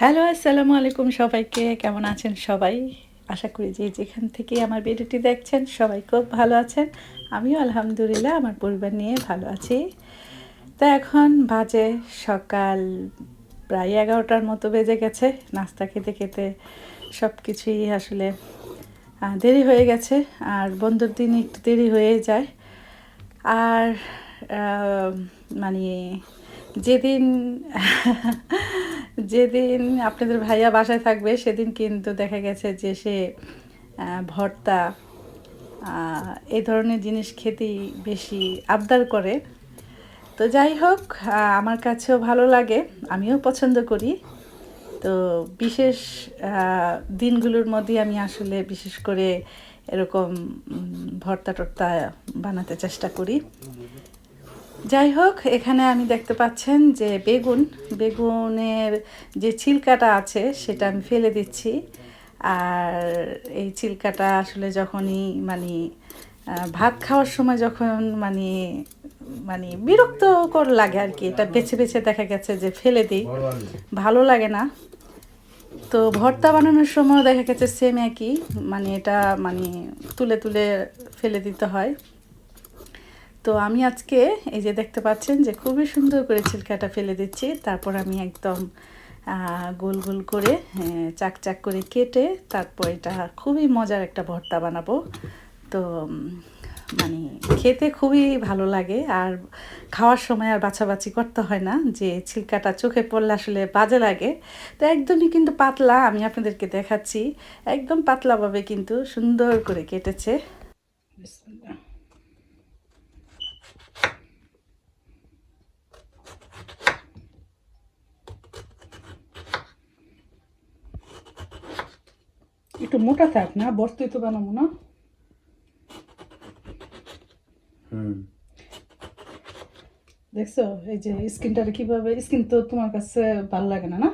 Hello, আসসালামু আলাইকুম সবাইকে। কেমন আছেন সবাই? আশা করি যে যেখান থেকে আমার ভিডিওটি দেখছেন সবাই খুব ভালো আছেন। আমিও আলহামদুলিল্লাহ, আমার পরিবার নিয়ে ভালো আছি। তা এখন বাজে সকাল প্রায় এগারোটার মতো বেজে গেছে। নাস্তা খেতে খেতে সব কিছুই আসলে দেরি হয়ে গেছে, আর বন্ধুর দিন একটু দেরি হয়ে যায়। আর মানে যেদিন যেদিন আপনাদের ভাইয়া বাসায় থাকবে, সেদিন কিন্তু দেখা গেছে যে সে ভর্তা এই ধরনের জিনিস খেতেই বেশি আবদার করে। তো যাই হোক আমার কাছেও ভালো লাগে, আমিও পছন্দ করি। তো বিশেষ দিনগুলোর মধ্যে আমি আসলে বিশেষ করে এরকম ভর্তা টর্তা বানাতে চেষ্টা করি। যাই হোক এখানে আমি দেখতে পাচ্ছেন যে বেগুন বেগুনের যে ছিলকাটা আছে সেটা আমি ফেলে দিচ্ছি। আর এই ছিলকাটা আসলে যখনই মানে ভাত খাওয়ার সময় যখন মানে মানে বিরক্তকর লাগে আর কি এটা বেছে বেছে দেখা গেছে যে ফেলে দিই। ভালো লাগে না। তো ভর্তা বানানোর সময় দেখা গেছে সেম একই মানে এটা মানে তুলে তুলে ফেলে দিতে হয়। তো আমি আজকে এই যে দেখতে পাচ্ছেন যে খুবই সুন্দর করে ছিলকাটা ফেলে দিচ্ছি। তারপর আমি একদম গোল গোল করে চাক চাক করে কেটে তারপর এটা খুবই মজার একটা ভর্তা বানাবো। তো মানে খেতে খুবই ভালো লাগে আর খাওয়ার সময় আর বাছাবাছি করতে হয় না যে ছিলকাটা চোখে পড়লে আসলে বাজে লাগে। তো একদমই কিন্তু পাতলা, আমি আপনাদেরকে দেখাচ্ছি, একদম পাতলাভাবে কিন্তু সুন্দর করে কেটেছে। একটু মোটা থাক না বর্তই তো বানাবো না। হুম। দেখছ এই যে স্কিনটার কীভাবে স্কিন তো তোমার কাছে ভালো লাগে না না?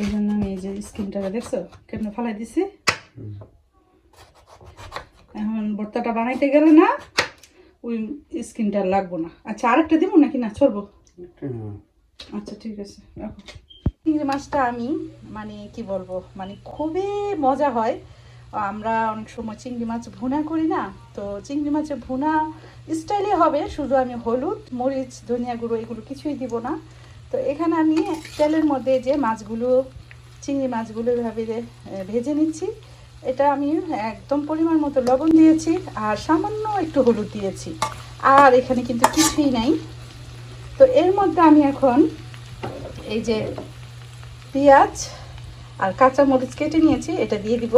এই জন্য আমি এই যে স্কিনটাকে দেখছ কেমন ফালাই দিছি? এখন ভর্তাটা বানাইতে গেলে না ওই স্কিনটা লাগবো না। আচ্ছা আরেকটা দিব নাকি না? একটু না। আচ্ছা ঠিক আছে রাখো। চিংড়ি মাছটা আমি মানে কি বলব মানে খুবই মজা হয়। আমরা অনেক সময় চিংড়ি মাছ ভুনা করি না, তো চিংড়ি মাছের ভুনা স্টাইলে হবে, শুধু আমি হলুদ, মরিচ, ধনিয়া গুঁড়ো এগুলো কিছুই দিব না। তো এখানে আমি তেলের মধ্যে যে মাছগুলো, চিংড়ি মাছগুলো এভাবে ভেজে নিচ্ছি। এটা আমি একদম পরিমাণ মতো লবণ দিয়েছি আর সামান্য একটু হলুদ দিয়েছি। আর এখানে কিন্তু কিছুই নাই। তো এর মধ্যে আমি এখন এই যে পেঁয়াজ আর কাঁচা মরিচ কেটে নিয়েছি, এটা দিয়ে দিব।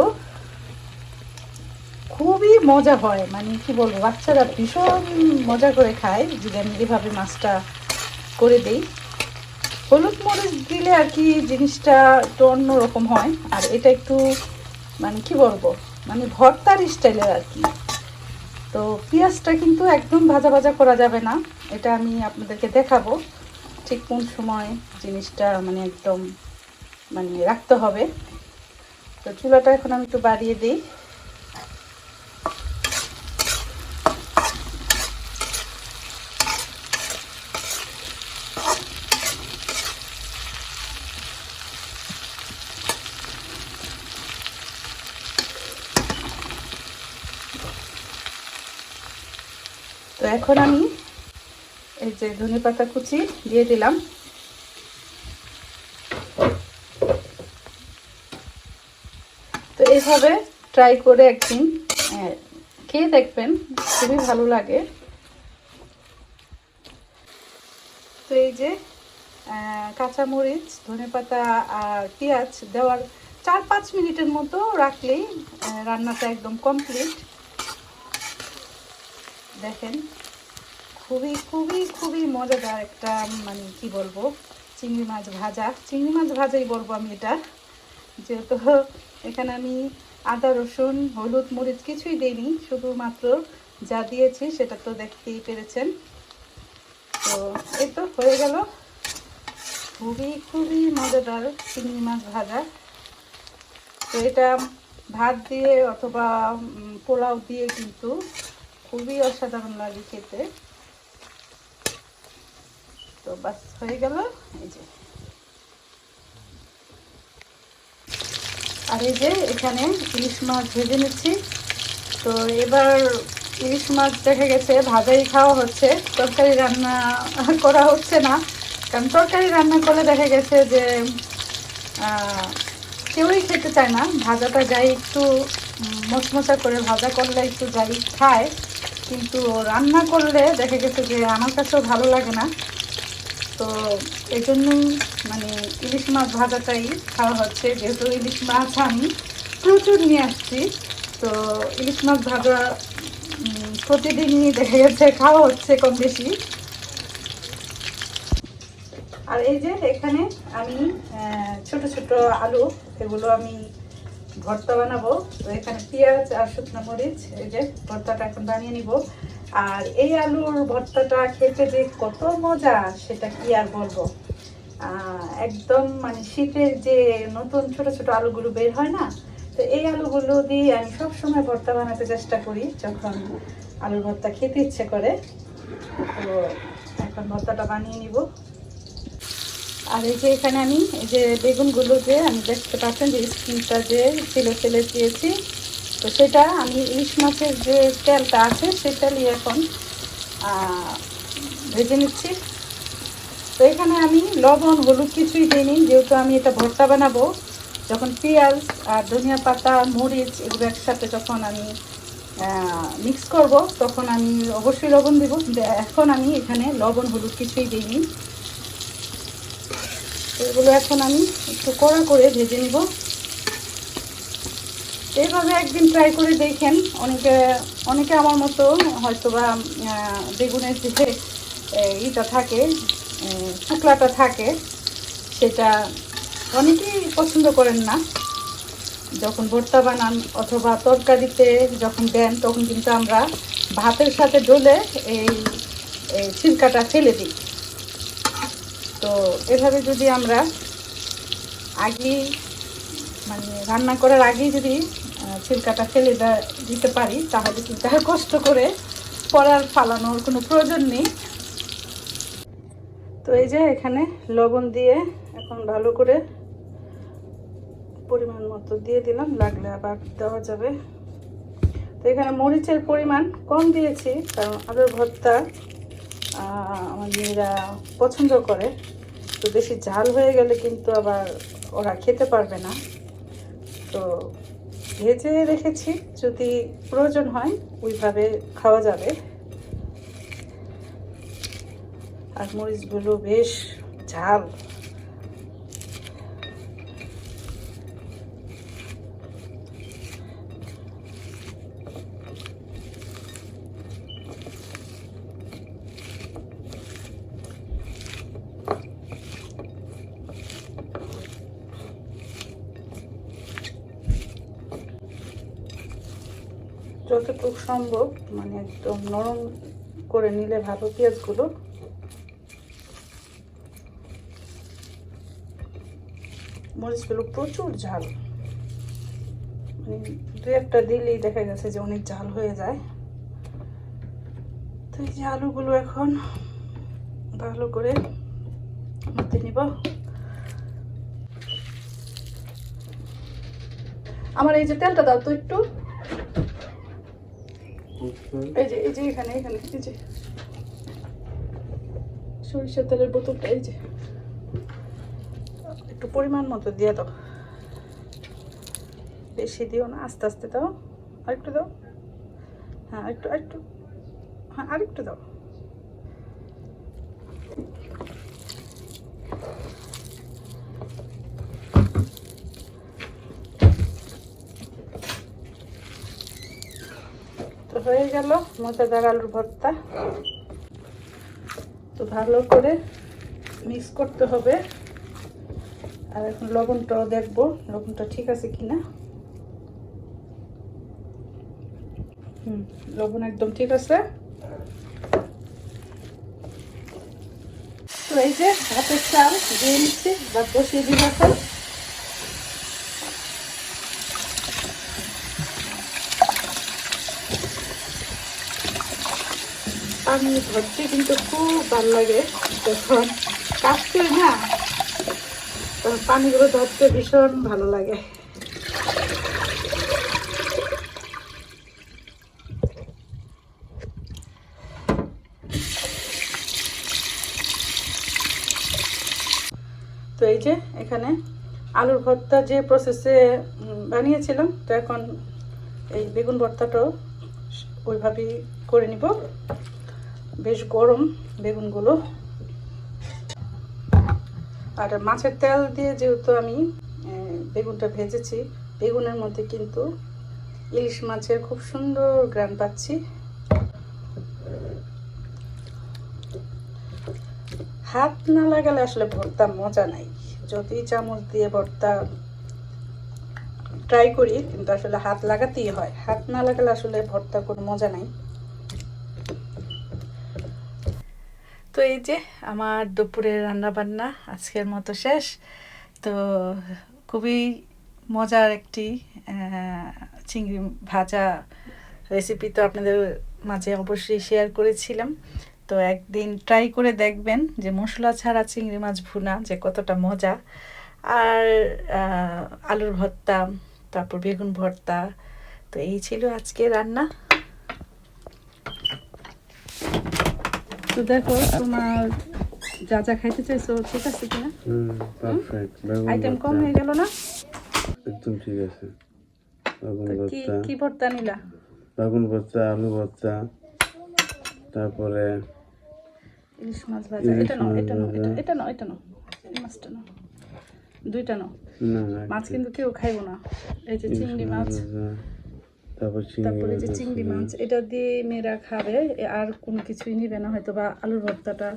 খুবই মজা হয় মানে কি বলব, বাচ্চারা ভীষণ মজা করে খায়, যদি আমি এভাবে মাছটা করে দিই। হলুদ মরিচ দিলে আর কি জিনিসটা একটু অন্যরকম হয়, আর এটা একটু মানে কি বলব মানে ভর্তার স্টাইলের আর কি। তো পেঁয়াজটা কিন্তু একদম ভাজা ভাজা করা যাবে না, এটা আমি আপনাদেরকে দেখাবো ঠিক কোন সময় জিনিসটা মানে একদম মানে রাখতে হবে। তো চুলাটা এখন আমি একটু বাড়িয়ে দিই। তো এখন আমি এই যে ধনে পাতা কুচি দিয়ে দিলাম তো এইভাবে ট্রাই করে একদিন খেয়ে দেখবেন, খুবই ভালো লাগে। তো এই যে কাঁচামরিচ ধনে পাতা আর পেঁয়াজ দেওয়ার চার পাঁচ মিনিটের মতো রাখলেই রান্নাটা একদম কমপ্লিট দেখেন, খুবই খুবই খুবই মজাদার একটা মানে কি বলব, চিংড়ি মাছ ভাজা। চিংড়ি মাছ ভাজাই বলব আমি এটা, যেহেতু এখানে আমি আদা, রসুন, হলুদ, মরিচ কিছুই দিইনি, শুধুমাত্র যা দিয়েছি সেটা তো দেখতেই পেরেছেন। তো এই তো হয়ে গেল। খুবই খুবই মজাদার চিংড়ি মাছ ভাজা। তো এটা ভাত দিয়ে অথবা পোলাও দিয়ে কিন্তু খুবই অসাধারণ লাগে খেতে। তো বাস হয়ে গেল। এই যে আর এই যে এখানে ইলিশ মাছ ভেজে নিচ্ছি। তো এবার ইলিশ মাছ দেখা গেছে, ভাজাই খাওয়া হচ্ছে। তরকারি রান্না করা হচ্ছে না। কারণ তরকারি রান্না করলে দেখা গেছে যে কেউই খেতে চায় না। ভাজাটা যাই একটু মচমচা করে, ভাজা করলে একটু যাই খায়। কিন্তু রান্না করলে দেখা গেছে যে আমার কাছেও ভালো লাগে না। তো এই জন্যই মানে ইলিশ মাছ ভাজাটাই খাওয়া হচ্ছে। যেহেতু ইলিশ মাছ আমি প্রচুর নিয়ে আসছি, তো ইলিশ মাছ ভাজা প্রতিদিনই দেখা গেছে খাওয়া হচ্ছে কম বেশি। আর এই যে এখানে আমি ছোট ছোট আলু, এগুলো আমি ভর্তা বানাবো। তো এখানে পেঁয়াজ আর শুকনো মরিচ, এই যে ভর্তাটা এখন বানিয়ে নিব। আর এই আলুর ভর্তাটা খেতে যে কত মজা, সেটা কি আর বলব? একদম মানে শীতের যে নতুন ছোট ছোট আলুগুলো বের হয় না, তো এই আলুগুলো দিয়ে আমি সবসময় ভর্তা বানাতে চেষ্টা করি যখন আলুর ভর্তা খেতে ইচ্ছে করে। তো এখন ভর্তাটা বানিয়ে নিব। আর এই যে এখানে আমি, এই যে বেগুনগুলো যে আমি দেখতে পাচ্ছেন যে স্কিনটা যে ফেলে ফেলে দিয়েছি তো সেটা আমি ইলিশ মাছের যে তেলটা আছে সেই তেলই এখন ভেজে নিচ্ছি। তো এখানে আমি লবণ, হলুদ কিছুই দিইনি, যেহেতু আমি এটা ভর্তা বানাবো। যখন পেঁয়াজ আর ধনিয়া পাতা, মরিচ এগুলো একসাথে যখন আমি মিক্স করব, তখন আমি অবশ্যই লবণ দেবো। এখন আমি এখানে লবণ, হলুদ কিছুই দিইনি। এগুলো এখন আমি একটু কড়া করে ভেজে নিব। এইভাবে একদিন ট্রাই করে দেখেন। অনেকে অনেকে আমার মতো হয়তো বা বেগুনের যে ইটা থাকে শুকলাটা থাকে, সেটা অনেকেই পছন্দ করেন না। যখন ভর্তা বানান অথবা তরকারিতে যখন দেন, তখন কিন্তু আমরা ভাতের সাথে ডলে এই ছিলকাটা ফেলে দিই। তো এভাবে যদি আমরা আগেই মানে রান্না করার আগেই যদি ছিলকাটা ফেলে দিতে পারি, তাহলে কিন্তু আর কষ্ট করে পরার ফালানোর কোনো প্রয়োজন নেই। তো এই যে এখানে লবণ দিয়ে এখন ভালো করে পরিমাণ মতো দিয়ে দিলাম, লাগলে আবার দেওয়া যাবে। তো এখানে মরিচের পরিমাণ কম দিয়েছি, কারণ আলুর ভর্তা আমার পছন্দ করে। তো বেশি ঝাল হয়ে গেলে কিন্তু আবার ওরা খেতে পারবে না। তো ভেজে রেখেছি। যদি প্রয়োজন হয় ওইভাবে খাওয়া যাবে। আর মরিচগুলো বেশ ঝাল। যতটুকু সম্ভব মানে একদম নরম করে নিলে ভালো পেঁয়াজগুলো। মরিচগুলো প্রচুর ঝাল। মানে দু একটা দিলেই দেখা গেছে যে অনেক ঝাল হয়ে যায়। তো এই যে আলুগুলো এখন ভালো করে মধ্যে নিব। আমার এই যে তেলটা দাও তো একটু। এই যে এই যে এখানে সরিষার তেলের বোতলটা, এই যে। একটু পরিমাণ মতো দিয়ে দাও। বেশি দিও না, আস্তে আস্তে দাও। আরেকটু দাও। হ্যাঁ আরেকটু আরেকটু। হ্যাঁ আরেকটু দাও। হয়ে গেল, মজাদার আলুর ভর্তা। তো ভালো করে মিক্স করতে হবে। আর এখন লবণটাও দেখব, লবণটা ঠিক আছে কিনা। হুম, লবণ একদম ঠিক আছে। তো এই যে ভাতের চাল দিয়ে নিচ্ছি বা বসিয়ে দিব আমি ধরতে কিন্তু খুব ভালো লাগে যখন কাটতে, না? তখন পানিগুলো ধরতে ভীষণ ভালো লাগে। তো এই যে এখানে আলুর ভর্তা যে প্রসেসে বানিয়েছিলাম, তো এখন এই বেগুন ভর্তাটাও ওইভাবেই করে নিব। বেশ গরম বেগুনগুলো। আর মাছের তেল দিয়ে যেহেতু আমি বেগুনটা ভেজেছি, বেগুনের মধ্যে কিন্তু ইলিশ মাছের খুব সুন্দর গ্রান পাচ্ছি। হাত না লাগালে আসলে ভর্তা মজা নাই। যদি চামচ দিয়ে ভর্তা ট্রাই করি, কিন্তু আসলে হাত লাগাতেই হয়। হাত না লাগালে আসলে ভর্তা কোনো মজা নাই। তো এই যে আমার দুপুরের রান্না বান্না আজকের মতো শেষ। তো খুবই মজার একটি চিংড়ি ভাজা রেসিপি তো আপনাদের মাঝে অবশ্যই শেয়ার করেছিলাম। তো একদিন ট্রাই করে দেখবেন যে মশলা ছাড়া চিংড়ি মাছ ভুনা যে কতটা মজা। আর আলুর ভর্তা, তারপর বেগুন ভর্তা, তো এই ছিল আজকে রান্না। তো দেখো তোমার যা যা খাইতে চাইছো ঠিক আছে কিনা? হুম পারফেক্ট আইটেম কম হয়ে গেল না? একদম ঠিক আছে। কি ভর্তা। কি ভর্তা নিলা? বেগুন ভর্তা আলু ভর্তা তারপরে ইলিশ মাছ ভাজা। এটা নাও এটা নাও এটা- নাও এটা নাও। মাছটা নাও। দুইটা নাও। না মাছ কিন্তু কেউ খাইবো না। এই যে চিংড়ি মাছ তারপর যে চিংড়ি মাছ এটা দিয়ে মেয়েরা খাবে। আর কোনো কিছুই নিবে না হয়তো বা আলুর ভর্তাটা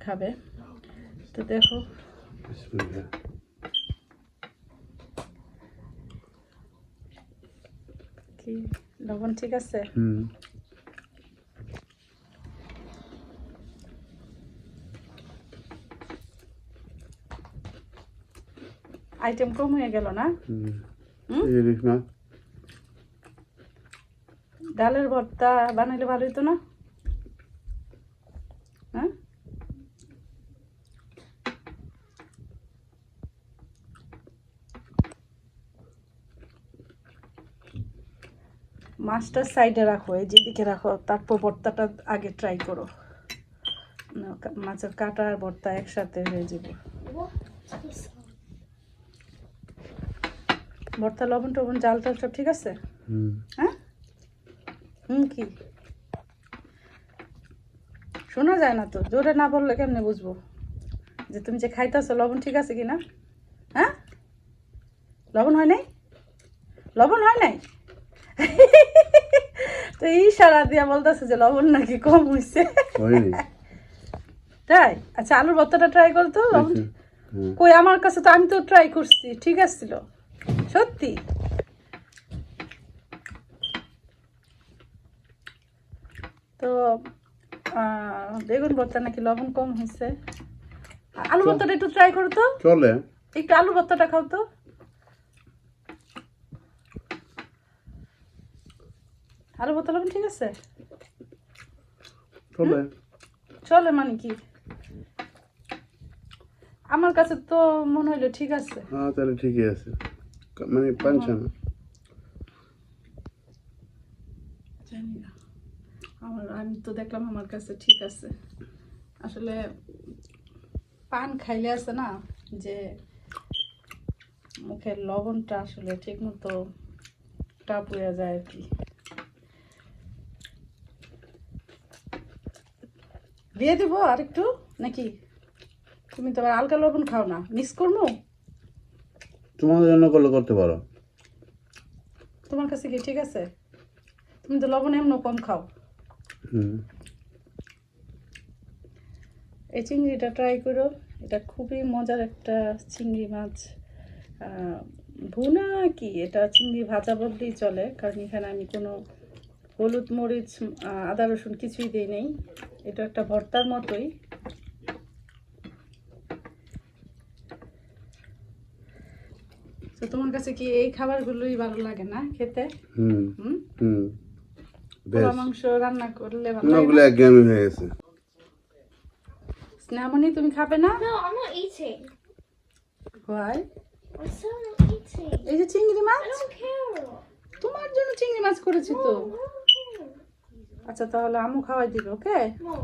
খাবে। তো দেখো। কি? লবণ ঠিক আছে? হুম। আইটেম কম হয়ে গেল না? হুম। হুম? ডালের ভর্তা বানাইলে ভালো হতো না? হ্যাঁ? মাছটা সাইডে রাখো এই যেদিকে রাখো তারপর ভর্তাটা আগে ট্রাই করো। মাছের কাটা আর ভর্তা একসাথে হয়ে যাবে। ভর্তা লবণ টবণ জাল টাল সব ঠিক আছে? হ্যাঁ? হুম কি? শোনা যায় না তো। জোরে না বললে কেমনে বুঝব? যে তুমি যে খাইতেছো লবণ ঠিক আছে কি না হ্যাঁ? লবণ হয় নাই? লবণ হয় নাই? তো ইশারা দিয়া বলতেছে যে লবণ নাকি কম হয়েছে তাই? আচ্ছা আলুর ভর্তাটা ট্রাই করতো লবণ। কই আমার কাছে তো আমি তো ট্রাই করছি ঠিক আসছিল সত্যি? তো বেগুন ভর্তা নাকি লবণ কম হয়েছে আলু ভর্তাটা একটু ট্রাই করো তো। চলে। একটু আলু ভর্তাটা খাও তো। আলু ভর্তা লবণ ঠিক আছে? চলে। চলে মানে কি? আমার কাছে তো মনে হইল ঠিক আছে। হ্যাঁ তাহলে ঠিকই আছে। মানে পাঞ্চা না জানি না আমার আমি তো দেখলাম আমার কাছে ঠিক আছে। আসলে পান খাইলে আছে না যে মুখের লবণটা আসলে ঠিক মতো টাপ হয়ে যায় আর কি। দিয়ে দিব আর একটু নাকি? তুমি তো আবার আলগা লবণ খাও না। মিক্স করব? তোমাদের জন্য করলে করতে পারো। তোমার কাছে কি ঠিক আছে? তুমি তো লবণ এমন কম খাও। হুম। এই চিংড়িটা ট্রাই করো। এটা খুবই মজার একটা চিংড়ি মাছ। ভুনা কি? এটা চিংড়ি ভাজা বললেই চলে কারণ এখানে আমি কোনো হলুদ মরিচ আদা রসুন কিছুই দিই নেই। এটা একটা ভর্তার মতোই। তো তোমার কাছে কি এই খাবারগুলোই ভালো লাগে না খেতে? হুম হুম? হুম পোলা মাংস রান্না করলে ভালো লাগে হয়ে গেছে। স্নেহামণি তুমি খাবে না No, I'm not eating. Why? I'm still not eating. এই যে চিংড়ি মাছ I don't care. তোমার জন্য চিংড়ি মাছ করেছি তো. আচ্ছা তাহলে আমু খাওয়াই দিবে ওকে No.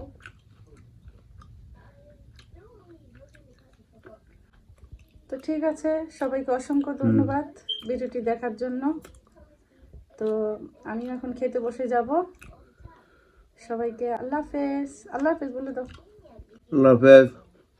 তো ঠিক আছে সবাইকে অসংখ্য ধন্যবাদ ভিডিওটি দেখার জন্য তো আমি এখন খেতে বসে যাব সবাইকে আল্লাহ হাফেজ আল্লাহ হাফেজ বলে দাও আল্লাহ হাফেজ